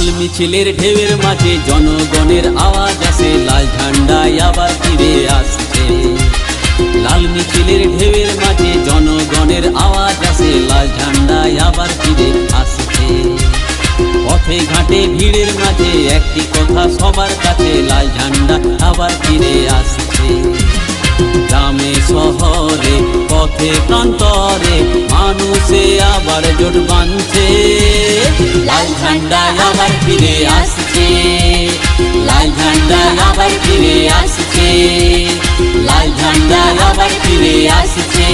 মিছিলের ঢেউয়ের মাঝে জনগণের আওয়াজ আসে। লাল ঝান্ডায় আবার ফিরে আসছে। লাল মিছিলের ঢেউয়ের মাঝে জনগণের আওয়াজ আসে। লাল ঝান্ডায় আবার ফিরে আসছে। পথে ঘাটে ভিড়ের মাঝে একটি কথা সবার কাছে। লাল ঝান্ডা আবার ফিরে আসছে। গ্রামে, শহরে, পথে, প্রান্তরে মানুষে আবার জোট বাঁধছে। লাল ঝান্ডা আবার ফিরে আসছে। লাল ঝান্ডা আবার ফিরে আসছে। লাল ঝান্ডা আবার ফিরে আসছে।